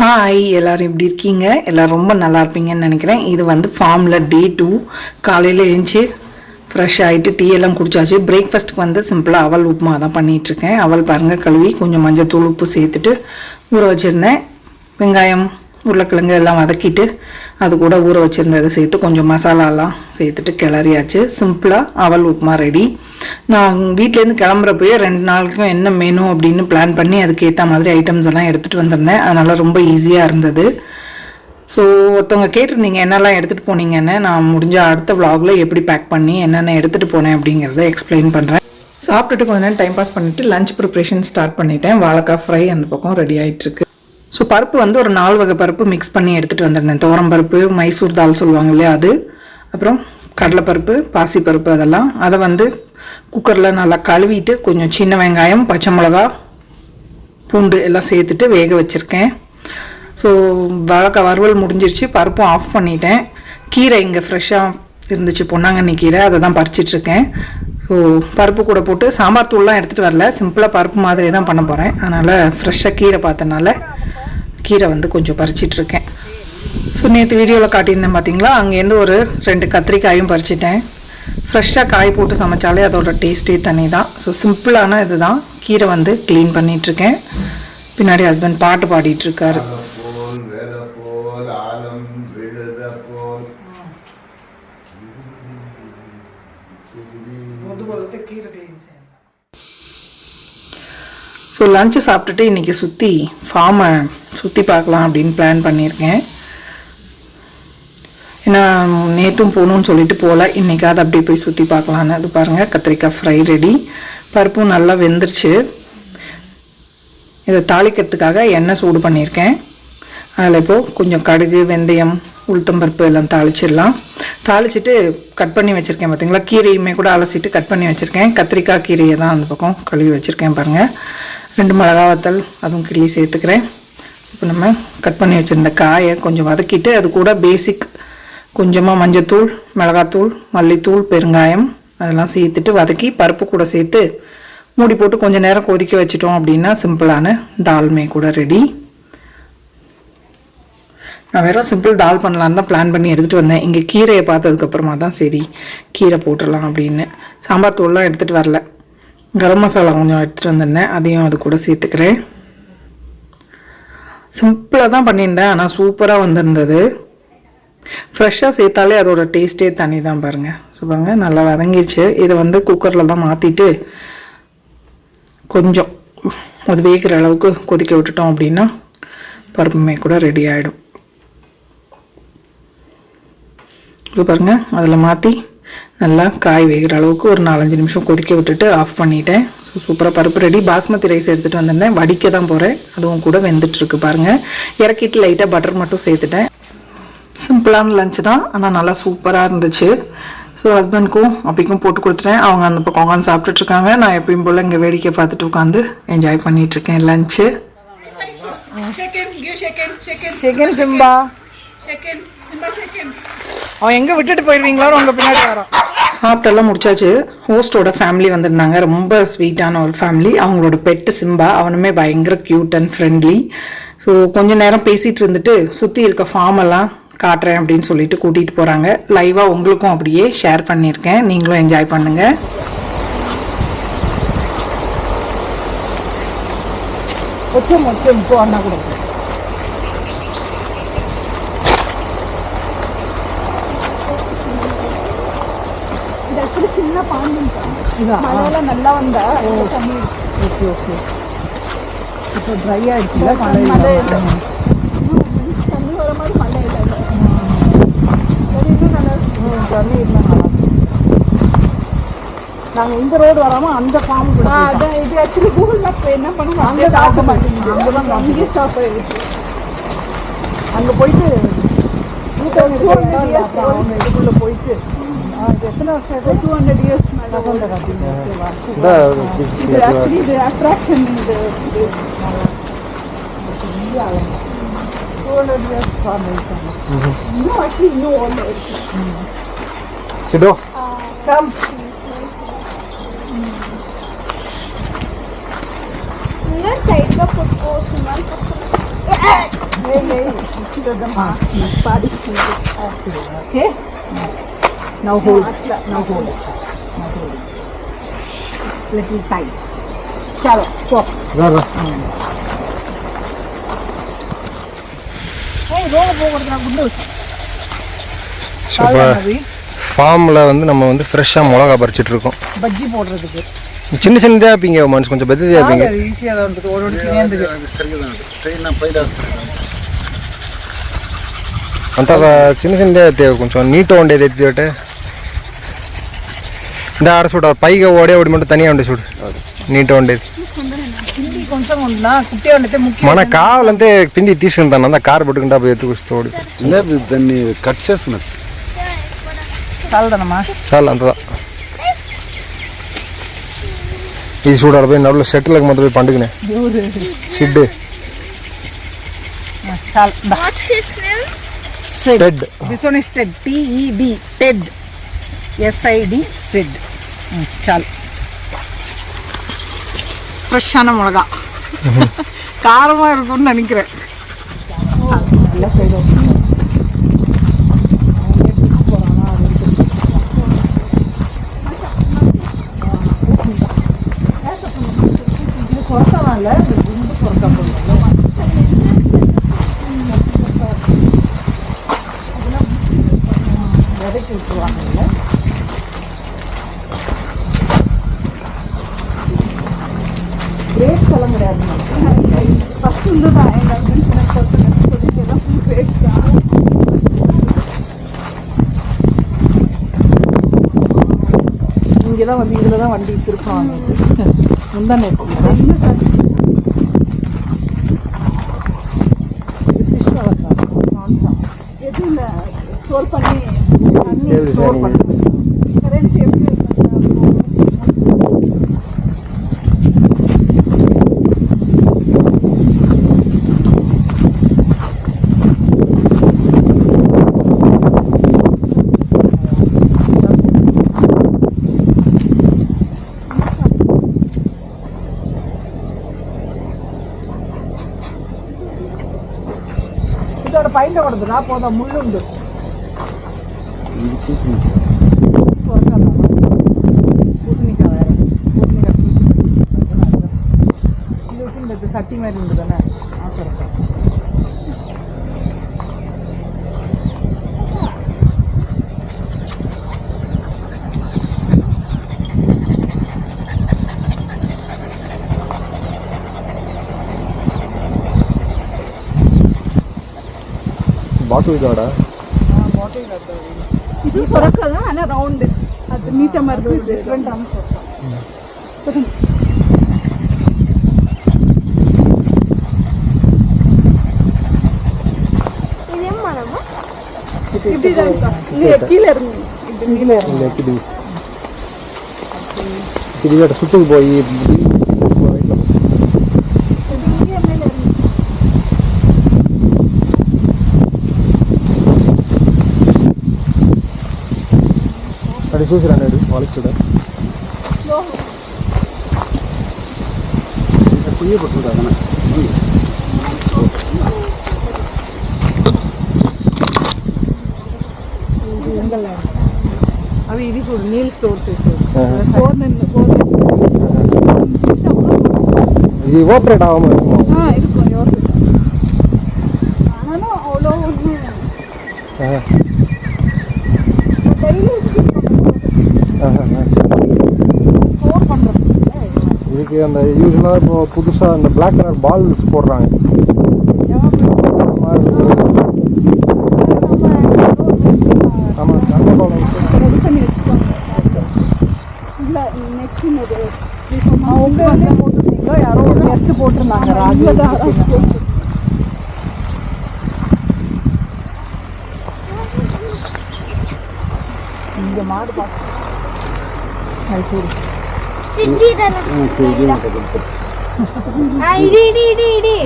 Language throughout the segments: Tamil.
ஹாய் எல்லோரும் எப்படி இருக்கீங்க? எல்லோரும் ரொம்ப நல்லா இருப்பீங்கன்னு நினைக்கிறேன். இது வந்து ஃபார்மில் டே டூ காலையில் எழுந்துச்சு ஃப்ரெஷ் ஆகிட்டு டீ எல்லாம் குடிச்சாச்சு. பிரேக்ஃபாஸ்ட்டுக்கு வந்து சிம்பிளாக அவல் உப்புமா தான் பண்ணிகிட்ருக்கேன் அவல் பாருங்கள் கழுவி கொஞ்சம் மஞ்சள் தூள் உப்பு சேர்த்துட்டு ஊற வச்சுருந்தேன். வெங்காயம் உருளைக்கிழங்கு எல்லாம் வதக்கிட்டு அது கூட ஊற வச்சுருந்ததை சேர்த்து கொஞ்சம் மசாலாலாம் சேர்த்துட்டு கிளறியாச்சு. சிம்பிளாக அவல் உப்புமா ரெடி நான் வீட்டிலேருந்து கிளம்புறப்பயே ரெண்டு நாளுக்கும் என்ன மெனு அப்படின்னு பிளான் பண்ணி அதுக்கேற்ற மாதிரி ஐட்டம்ஸ் எல்லாம் எடுத்துகிட்டு வந்திருந்தேன். அதனால் ரொம்ப ஈஸியாக இருந்தது. ஸோ ஒருத்தவங்க கேட்டிருந்தீங்க என்னெல்லாம் எடுத்துகிட்டு போனீங்கன்னு. நான் முடிஞ்ச அடுத்த vlogல எப்படி பேக் பண்ணி என்னென்ன எடுத்துகிட்டு போனேன் அப்படிங்கிறத எக்ஸ்பிளைன் பண்ணுறேன் சாப்பிட்டுட்டு கொஞ்ச நேரம் டைம் பாஸ் பண்ணிவிட்டு லஞ்ச் ப்ரிப்ரேஷன் ஸ்டார்ட் பண்ணிட்டேன். வாழைக்காய் ஃப்ரை அந்த பக்கம் ரெடி ஆகிட்டுருக்கு ஸோ பருப்பு வந்து ஒரு நாலு வகை பருப்பு மிக்ஸ் பண்ணி எடுத்துகிட்டு வந்திருந்தேன். துவரம் பருப்பு மைசூர் தால் சொல்லுவாங்க இல்லையா அது? அப்புறம் கடலைப்பருப்பு பாசிப்பருப்பு அதெல்லாம். அதை வந்து குக்கரில் நல்லா கழுவிட்டு கொஞ்சம் சின்ன வெங்காயம் பச்சை மிளகா பூண்டு எல்லாம் சேர்த்துட்டு வேக வச்சுருக்கேன். ஸோ வழக்க வறுவல் முடிஞ்சிருச்சு. பருப்பும் ஆஃப் பண்ணிட்டேன். கீரை இங்கே ஃப்ரெஷ்ஷாக இருந்துச்சு. பொன்னாங்கண்ணி கீரை. அதை தான் பறிச்சிட்ருக்கேன் ஸோ பருப்பு கூட போட்டு சாம்பார் தூள்லாம் எடுத்துகிட்டு வரல. சிம்பிளாக பருப்பு மாதிரி தான் பண்ண போகிறேன் அதனால் ஃப்ரெஷ்ஷாக கீரை பார்த்தனால கீரை வந்து கொஞ்சம் பறிச்சிட்ருக்கேன். ஸோ நேற்று வீடியோவில் காட்டியிருந்தேன் பார்த்தீங்களா அங்கேருந்து ஒரு ரெண்டு கத்திரிக்காயும் பறிச்சிட்டேன். ஃப்ரெஷ்ஷாக காய் போட்டு சமைச்சாலே அதோட டேஸ்ட்டே தனி தான். ஸோ சிம்பிளான இது தான் கீரை வந்து க்ளீன் பண்ணிகிட்ருக்கேன் பின்னாடி ஹஸ்பண்ட் பாட்டு பாடிட்டு இருக்காரு போல் வேத போல் ஆலம் விழுத போல் ஸோ லஞ்சு சாப்பிட்டுட்டு இன்றைக்கி சுற்றி ஃபார்மை சுற்றி பார்க்கலாம் அப்படின்னு பிளான் பண்ணியிருக்கேன். ஏன்னா நேற்றும் போகணும்னு சொல்லிட்டு போகல. இன்றைக்காவது அப்படியே போய் சுற்றி பார்க்கலான்னு. அது பாருங்கள் கத்திரிக்காய் ஃப்ரை ரெடி பருப்பும் நல்லா வெந்துருச்சு. இதை தாளிக்கிறதுக்காக எண்ணெய் சூடு பண்ணியிருக்கேன். அதில் இப்போது கொஞ்சம் கடுகு வெந்தயம் உளுத்தம்பருப்பு எல்லாம் தாளிச்சிடலாம். தாளிச்சிட்டு கட் பண்ணி வச்சுருக்கேன் பார்த்தீங்களா கீரையுமே கூட அலசிட்டு கட் பண்ணி வச்சுருக்கேன். கத்திரிக்காய் கீரையை தான் அந்த பக்கம் கழுவி வச்சுருக்கேன் பாருங்கள் ரெண்டு மிளகா வத்தல் அதுவும் கிள்ளி சேர்த்துக்கிறேன். இப்போ நம்ம கட் பண்ணி வச்சுருந்த காயை கொஞ்சம் வதக்கிட்டு அது கூட பேசிக் கொஞ்சமாக மஞ்சத்தூள் மிளகாத்தூள் மல்லித்தூள் பெருங்காயம் அதெல்லாம் சேர்த்துட்டு வதக்கி பருப்பு கூட சேர்த்து மூடி போட்டு கொஞ்சம் நேரம் கொதிக்க வச்சிட்டோம் அப்படின்னா சிம்பிளான தால்மே கூட ரெடி நான் வெறும் சிம்பிள் தால் பண்ணலான்னு தான் பிளான் பண்ணி எடுத்துகிட்டு வந்தேன். இங்கே கீரையை பார்த்ததுக்கப்புறமா தான் சரி கீரை போட்டுடலாம் அப்படின்னு. சாம்பார் தூள்லாம் எடுத்துகிட்டு வரல. கரம் மசாலா கொஞ்சம் எடுத்துகிட்டு வந்திருந்தேன் அதையும் அது கூட சேர்த்துக்கிறேன். சிம்பிளாக தான் பண்ணியிருந்தேன். ஆனால் சூப்பராக வந்திருந்தது. ஃப்ரெஷ்ஷாக சேர்த்தாலே அதோட டேஸ்ட்டே தனி தான் பாருங்கள் ஸோ நல்லா வதங்கிடுச்சு. இதை வந்து குக்கரில் தான் மாற்றிட்டு கொஞ்சம் அது வேகிற அளவுக்கு கொதிக்க விட்டுட்டோம் அப்படின்னா பருப்புமே கூட ரெடி ஆகிடும் இது அதில் மாற்றி நல்லா காய் வேகிற அளவுக்கு ஒரு நாலஞ்சு நிமிஷம் கொதிக்க விட்டுட்டு ஆஃப் பண்ணிட்டேன். ஸோ சூப்பராக பருப்பு ரெடி பாஸ்மதி ரைஸ் எடுத்துகிட்டு வந்திருந்தேன். வடிக்க தான் போகிறேன் அதுவும் கூட வெந்துட்டுருக்கு பாருங்கள் இறக்கிட்டு லைட்டாக பட்டர் மட்டும் சேர்த்துட்டேன். சிம்பிளான லஞ்ச் தான். ஆனால் நல்லா சூப்பராக இருந்துச்சு. ஸோ ஹஸ்பண்ட்க்கும் அப்படிக்கும் போட்டு கொடுத்துட்டேன். அவங்க அந்த பக்கம் உட்காந்து சாப்பிட்டுட்டு இருக்காங்க நான் எப்பயும் போல் இங்கே வேடிக்கை பார்த்துட்டு உட்காந்து என்ஜாய் பண்ணிட்டு இருக்கேன் lunch Chicken, give chicken, chicken. Chicken Simba. அவன் எங்கே விட்டுட்டு போயிடுவீங்களோ உங்கள் பின்னாடி வரான் சாப்பிட்டெல்லாம் முடிச்சாச்சு. ஹோஸ்டோட ஃபேமிலி வந்திருந்தாங்க. ரொம்ப ஸ்வீட்டான ஒரு ஃபேமிலி அவங்களோட பெட்டு சிம்பா. அவனுமே பயங்கர க்யூட் அண்ட் ஃப்ரெண்ட்லி ஸோ கொஞ்ச நேரம் பேசிகிட்டு இருந்துட்டு சுற்றி இருக்க ஃபார்ம் எல்லாம் காட்டுறேன் அப்படின்னு சொல்லிட்டு கூட்டிகிட்டு போகிறாங்க லைவாக உங்களுக்கும் அப்படியே ஷேர் பண்ணியிருக்கேன். நீங்களும் என்ஜாய் பண்ணுங்கள் ஒற்றம் ஒற்றம் இப்போ அண்ணா கூட மழையில நல்லா வந்தா தண்ணி ஓகே ஓகே. இப்போ ட்ரை ஆயிடுச்சுல மழை. தண்ணி வர மாதிரி மழை இல்லை. இன்னும் நல்லா இருந்தால் நல்லா நாங்கள் இந்த ரோடு வராமல் அந்த ஃபார்ம் அதான் இது ஆக்சுவலி கூகுள் மேப் என்ன பண்ணுவோம் அங்கே காட்ட மாட்டேங்குது. அங்கே தான் அங்கேயே ஸ்டாப் ஆயிடுச்சு. அங்கே போயிட்டு அப்புறம் அவங்க இதுக்குள்ளே போயிட்டு எத்தனை வருஷம்? டூ ஹண்ட்ரட் இயர்ஸ் மேலே வசந்த காட்டிங்க ஓகேவா இது ஆக்சுவலி இது அட்ராக்ஷன் இது டூ ஹண்ட்ரட் இயர்ஸ் ஃபார்ம் இருக்காங்க இன்னும் નથી થાય ચાલો કોક ஃபார்மில் வந்து நம்ம வந்து ஃப்ரெஷ்ஷாக மிளகா பறிச்சுட்டு இருக்கோம். பஜ்ஜி போடுறதுக்கு சின்ன சின்னதாக இருப்பீங்க மனசு கொஞ்சம் பெத்ததாக இருப்பீங்க. ஈஸியாக தான் இருக்குது ஒரு சின்ன అంత தேவை கொஞ்சம் நீட்டாக నీట్ ఉండేది ఎత్తితే ఒకటే ఇంత ఆడ చూడ పైగా ఓడే ఒకటి மட்டும் తనిగా ఉండే చూడు నీట్గా ఉండేది హిందీ కొంచెం ఉన్నా కుట్టే ఉండితే ముఖ్యం మన కావాలంటే పిండి తీసుకుంటాను అంతా కారు పట్టుకుంటా పోయి ఎత్తుకొస్తే ఓడి లేదు దాన్ని కట్ చేసినచ్చు చాలదనమ్మా చాలు అంతదా ఇది చూడాలి పోయి నడులో షెట్లకు మొదలు పోయి పండుగనే షిడ్ చాలు what's his name Ted. This one is Ted T E D Ted SID set చాలు ஃப்ரெஷ்ஷான மிளகா காரமாக இருக்கும்னு நினைக்கிறேன் தான் வந்து இதில் தான் வண்டி திருப்பாங்க முந்தானே எதுவும் ஸ்டோர் பண்ணி ஸ்டோர் பண்ணுறது கரண்ட் எப்படி பைண்ட வருதுனா போதும் முள்ளுண்டு பூசணிக்காய். வேற. பூசணிக்காய் சட்டி மாதிரி இருந்து మోటు ఇదాడా ಇದು ಸೊರಕ್ ಅದ ಅನ್ನ ರೌಂಡ್ ಅದು ಮೀಟ ಮರ್ದು ಡಿಫ್ರೆಂಟ್ ఇదేం మనమ్మ ఇది ఇదంతా. ఇది ఎక్కిలేరు ఇది ఎక్కిలేరు ఇది. ఎక్కిది ఇది అది కూతురు అన్నాడు వాళ్ళకి కూడా? పుయ్య పట్టుకుంటా అవి ఇది చూడు నీళ్ళు స్టోర్ చేసేది ఫోర్ నైన్ ఇది ఓపరేట్ అవ్వమో ఇరుక్కోండి ఓపరేట్ இதுக்கு அந்த யூஸ்வலாக இப்போ புதுசாக அந்த பிளாக் கலர் பால்ஸ் போடுறாங்க. ஆமாம் இது உங்க வந்து போட்டிருந்தீங்களோ யாரோ ஒரு கெஸ்ட் போட்டிருந்தாங்க. ராஜு இங்க மாடு பார்த்து மைசூர் ಸಿದ್ದಿ ಇಡಿ ಇಡಿ ಇಡಿ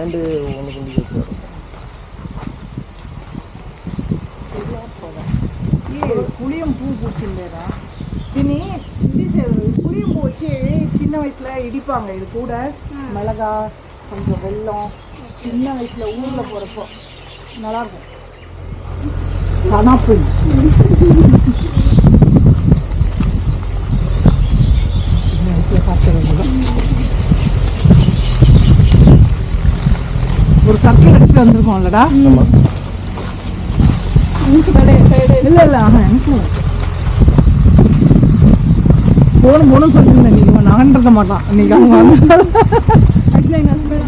ஏண்டு ஒன்று கொண்டு வச்சு புளியம் பூ பூச்சில்லேடா இனி புளியம் பூ வச்சு சின்ன வயசுல இடிப்பாங்க. இது கூட மிளகா கொஞ்சம் வெல்லம் சின்ன வயசுல ஊர்ல போறப்போ. நல்லா இருக்கும் கனாப்பு சின்ன வயசுல சாப்பிட்டு ஒரு சர்க்கிள் அடிச்சுட்டு வந்திருக்கோம்லடா. இல்ல இல்ல ஆஹா எனக்கு போகணும் போகணும் சொல்லியிருந்தேன் நீ இவன் நகன்றிருக்க மாட்டான். இன்னைக்கு அவங்க வந்து. ஆக்சுவலாக எங்கள் ஹஸ்பண்ட்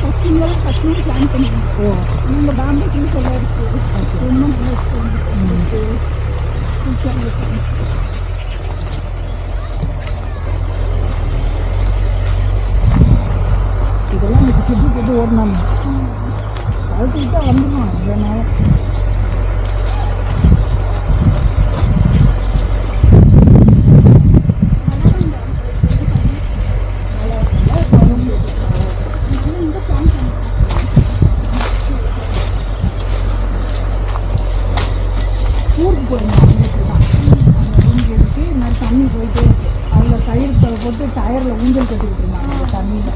ஃபஸ்ட் இங்கே ஃபஸ்ட் பிளான் பண்ணியிருந்தோம் நம்ம பாம்பேக்கு சொல்ல இருக்கு. இதெல்லாம் இன்னைக்கு சுற்றி போட்டு ஓடினாங்க அதுக்கு தான் வந்துடும் இதனால ஊருக்கு போயிருந்தோம் ஊருக்கு இருக்கு இந்த மாதிரி தண்ணி போயிட்டே இருக்கு அதில் கயிறு போட்டு டயரில் ஊஞ்சல் கட்டிக்கிட்டு இருந்தாங்க அந்த தண்ணியில்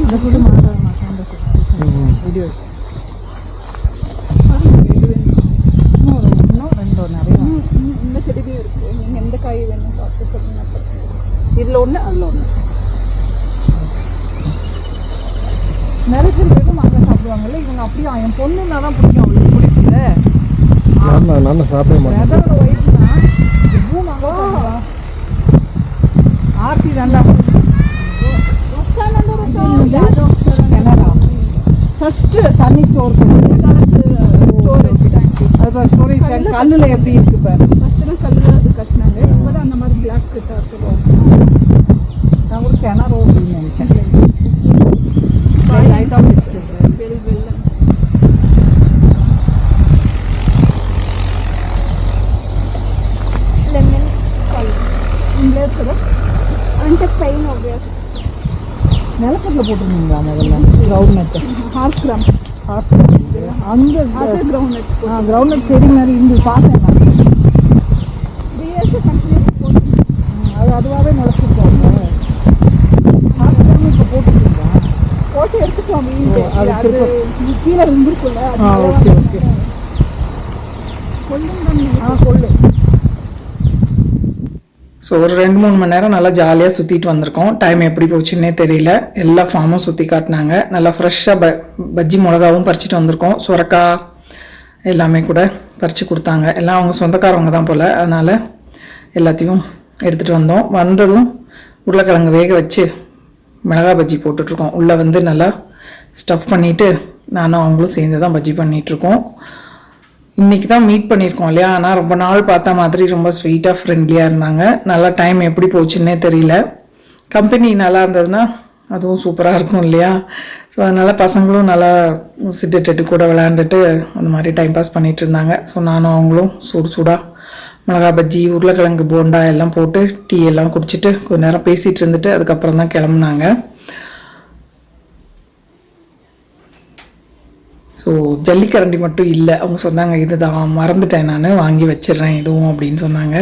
இந்த புது மாதம் மாதம் வீடியோ இன்னும் ஒரு இன்னும் ரெண்டு நிறைய இந்த செடியும் இருக்குது நீங்கள் எந்த காய் வேணும் பார்த்து சொல்லுங்க இதில் ஒன்று அதில் ஒன்று நிறைய பேர் வெறும் மாங்காய் சாப்பிடுவாங்கல்ல இவங்க அப்படியே? என் பொண்ணுன்னா தான் பிடிக்கும் அவளுக்கு பிடிக்கல நான் நான் சாப்பிட மாட்டேன். ஒய்ஃப் தான் பூ மாங்காய் ஆர்த்தி கனடா ஃபஸ்ட்டு தண்ணி ஸ்டோர் ஸ்டோரேஜ் அது ஸ்டோரேஜ் கல்லில் எப்படி இருக்கு பாரு. ஃபஸ்ட்டுலாம் கல்லில் கட்டினாங்க. இப்போ தான் அந்த மாதிரி பிளாக் தோட்டம் நான் ஒரு கிணறு அப்படின்னு நினச்சேன். லைட்டாக பிடிச்சிருக்கேன் வெளி வெள்ளம் ಲೆಮನ್ இங்கே இருக்கிற அந்த பெயின் ஓவியஸ் நிலக்கடலை போட்டிருந்தீங்களா முதல்ல? கிரவுண்ட் நட்டு ஹார்ஸ் கிராம் ஹார்ஸ் அந்த கிரவுண்ட் நட் கிரவுண்ட் நட் செடி மாதிரி இங்கே பார்த்தேன் நான். அது கீழே இருந்திருக்குல்ல ஆ ஓகே ஓகே. கொள்ளுங்க ஆ சொல்லு ஸோ ஒரு ரெண்டு மூணு மணி நேரம் நல்லா ஜாலியாக சுற்றிட்டு வந்திருக்கோம். டைம் எப்படி போச்சுன்னே தெரியல. எல்லா ஃபார்மும் சுற்றி காட்டினாங்க. நல்லா ஃப்ரெஷ்ஷாக ப பஜ்ஜி மிளகாவும் பறிச்சுட்டு வந்திருக்கோம். சுரக்காய் எல்லாமே கூட பறித்து கொடுத்தாங்க. எல்லாம் அவங்க சொந்தக்காரவங்க தான் போல். அதனால் எல்லாத்தையும் எடுத்துகிட்டு வந்தோம். வந்ததும் உருளைக்கிழங்கு வேக வச்சு மிளகா பஜ்ஜி போட்டுட்ருக்கோம் உள்ளே வந்து நல்லா ஸ்டஃப் பண்ணிவிட்டு நானும் அவங்களும் சேர்ந்து தான் பஜ்ஜி பண்ணிகிட்ருக்கோம் இன்னைக்கு தான் மீட் பண்ணியிருக்கோம் இல்லையா? ஆனால் ரொம்ப நாள் பார்த்த மாதிரி ரொம்ப ஸ்வீட்டாக ஃப்ரெண்ட்லியாக இருந்தாங்க. நல்லா டைம் எப்படி போச்சுன்னே தெரியல. கம்பெனி நல்லா இருந்ததுன்னா அதுவும் சூப்பராக இருக்கும் இல்லையா? ஸோ அதனால் பசங்களும் நல்லா சிட்டுட்டு கூட விளையாண்டுட்டு அந்த மாதிரி டைம் பாஸ் பண்ணிகிட்டு இருந்தாங்க ஸோ நானும் அவங்களும் சூடு சூடாக மிளகா பஜ்ஜி உருளைக்கிழங்கு போண்டா எல்லாம் போட்டு டீ எல்லாம் குடிச்சிட்டு கொஞ்ச நேரம் பேசிகிட்டு இருந்துட்டு அதுக்கப்புறம் தான் கிளம்புனாங்க. ஸோ ஜல்லிக்கரண்டி மட்டும் இல்லை. அவங்க சொன்னாங்க இதுதான் மறந்துட்டேன் நான் வாங்கி வச்சிடுறேன் இதுவும் அப்படின்னு சொன்னாங்க.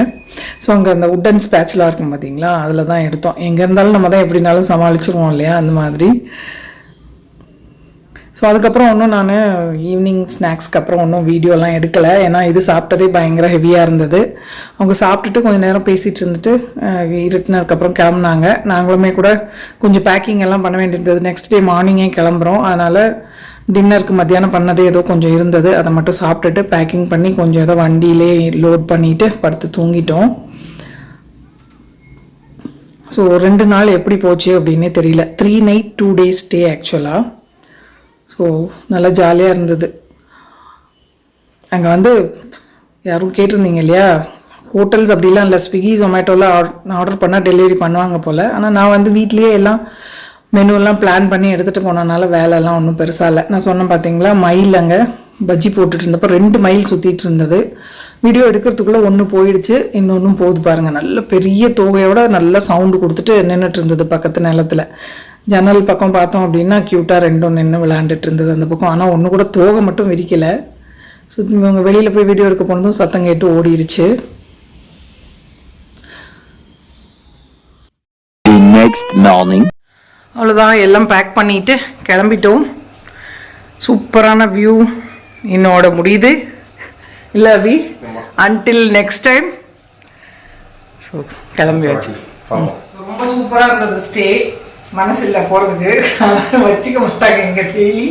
ஸோ அங்கே அந்த உட்டன் ஸ்பேட்ச்லாம் இருக்கும் பார்த்தீங்களா அதில் தான் எடுத்தோம். எங்கே இருந்தாலும் நம்ம தான் எப்படினாலும் சமாளிச்சிருவோம் இல்லையா? அந்த மாதிரி. ஸோ அதுக்கப்புறம் ஒன்றும் நான் ஈவினிங் ஸ்நாக்ஸ்க்கு அப்புறம் ஒன்றும் வீடியோலாம் எடுக்கலை. ஏன்னா இது சாப்பிட்டதே பயங்கர ஹெவியாக இருந்தது. அவங்க சாப்பிட்டுட்டு கொஞ்சம் நேரம் பேசிகிட்டு இருந்துட்டு இருட்டினதுக்கப்புறம் கிளம்புனாங்க. நாங்களுமே கூட கொஞ்சம் பேக்கிங் எல்லாம் பண்ண வேண்டியிருந்தது. நெக்ஸ்ட் டே மார்னிங்கே கிளம்புறோம். அதனால் டின்னருக்கு மத்தியானம் பண்ணதே ஏதோ கொஞ்சம் இருந்தது. அதை மட்டும் சாப்பிட்டுட்டு பேக்கிங் பண்ணி கொஞ்சம் ஏதோ வண்டியிலே லோட் பண்ணிட்டு படுத்து தூங்கிட்டோம். ஸோ ரெண்டு நாள் எப்படி போச்சு அப்படின்னே தெரியல. Three night two days stay ஆக்சுவலாக ஸோ நல்லா ஜாலியாக இருந்தது. அங்கே வந்து யாரும் கேட்டிருந்தீங்க இல்லையா? ஹோட்டல்ஸ் அப்படிலாம் இல்லை. ஸ்விக்கி ஜொமேட்டோவில் ஆர்டர் பண்ணால் டெலிவரி பண்ணுவாங்க போல். ஆனால் நான் வந்து வீட்லேயே எல்லாம் மெனுவெல்லாம் பிளான் பண்ணி எடுத்துகிட்டு போனனால வேலைலாம் ஒன்றும் பெருசாக இல்லை. நான் சொன்னேன் பார்த்தீங்களா மயில் அங்கே பஜ்ஜி போட்டுட்டு இருந்தப்போ ரெண்டு மைல் சுற்றிட்டு இருந்தது. வீடியோ எடுக்கிறதுக்குள்ளே ஒன்று போயிடுச்சு இன்னொன்றும் போகுது பாருங்கள் நல்ல பெரிய தொகையோட நல்லா சவுண்டு கொடுத்துட்டு நின்றுட்டு இருந்தது பக்கத்து நிலத்துல. ஜன்னல் பக்கம் பார்த்தோம் அப்படின்னா க்யூட்டாக ரெண்டும் நின்று விளையாண்டுட்டு இருந்தது அந்த பக்கம். ஆனால் ஒன்று கூட தோகை மட்டும் விரிக்கலை. ஸோ இவங்க வெளியில் போய் வீடியோ எடுக்க போனதும் சத்தம் கேட்டு ஓடிடுச்சு நெக்ஸ்ட் மார்னிங். அவ்வளோதான் எல்லாம் பேக் பண்ணிட்டு கிளம்பிட்டோம். சூப்பரான வியூ என்னோட முடியுது. இல்லை அபி அன்டில் நெக்ஸ்ட் டைம் ஸோ கிளம்பியாச்சு. ரொம்ப சூப்பராக இருந்தது ஸ்டே மனசு இல்லை போகிறதுக்கு வச்சுக்க மாட்டாங்க இங்கே டெய்லி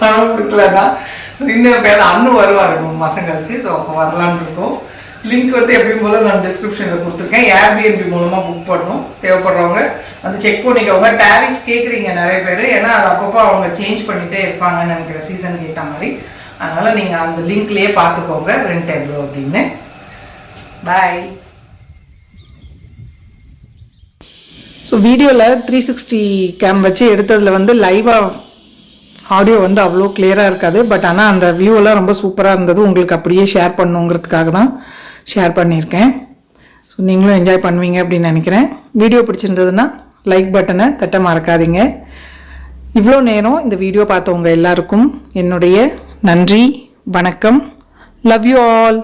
பணம் கொடுக்கலன்னா. ஸோ இன்னும் பேர் அண்ணன் வருவார் மூணு மாதம் கழிச்சு. ஸோ அப்போ வரலான்னு இருக்கோம். லிங்க் வந்து எப்பயும் போல நான் டிஸ்கிரிப்ஷனில் கொடுத்துருக்கேன். ஏர்பிஎன்பி மூலமாக புக் பண்ணணும். தேவைப்படுறவங்க வந்து செக் பண்ணிக்கோங்க. டேரிஃப் கேட்குறீங்க நிறைய பேர். ஏன்னா அது அப்பப்போ அவங்க சேஞ்ச் பண்ணிகிட்டே இருப்பாங்கன்னு நினைக்கிற சீசனுக்கு ஏற்ற மாதிரி. அதனால் நீங்கள் அந்த லிங்க்லேயே பார்த்துக்கோங்க. ரெண்ட் எவ்வளோ அப்படின்னு. பாய் ஸோ வீடியோவில் த்ரீ சிக்ஸ்டி கேம் வச்சு எடுத்ததில் வந்து லைவாக ஆடியோ வந்து அவ்வளோ கிளியராக இருக்காது. பட் ஆனால் அந்த வியூவெல்லாம் ரொம்ப சூப்பராக இருந்தது. உங்களுக்கு அப்படியே ஷேர் பண்ணுங்கிறதுக்காக தான். ஷேர் பண்ணியிருக்கேன். ஸோ நீங்களும் என்ஜாய் பண்ணுவீங்க அப்படின்னு நினைக்கிறேன். வீடியோ பிடிச்சிருந்ததுன்னா லைக் பட்டனை தட்ட மறக்காதீங்க. இவ்வளோ நேரம் இந்த வீடியோ பார்த்தவங்க எல்லாருக்கும் என்னுடைய நன்றி வணக்கம். Love you all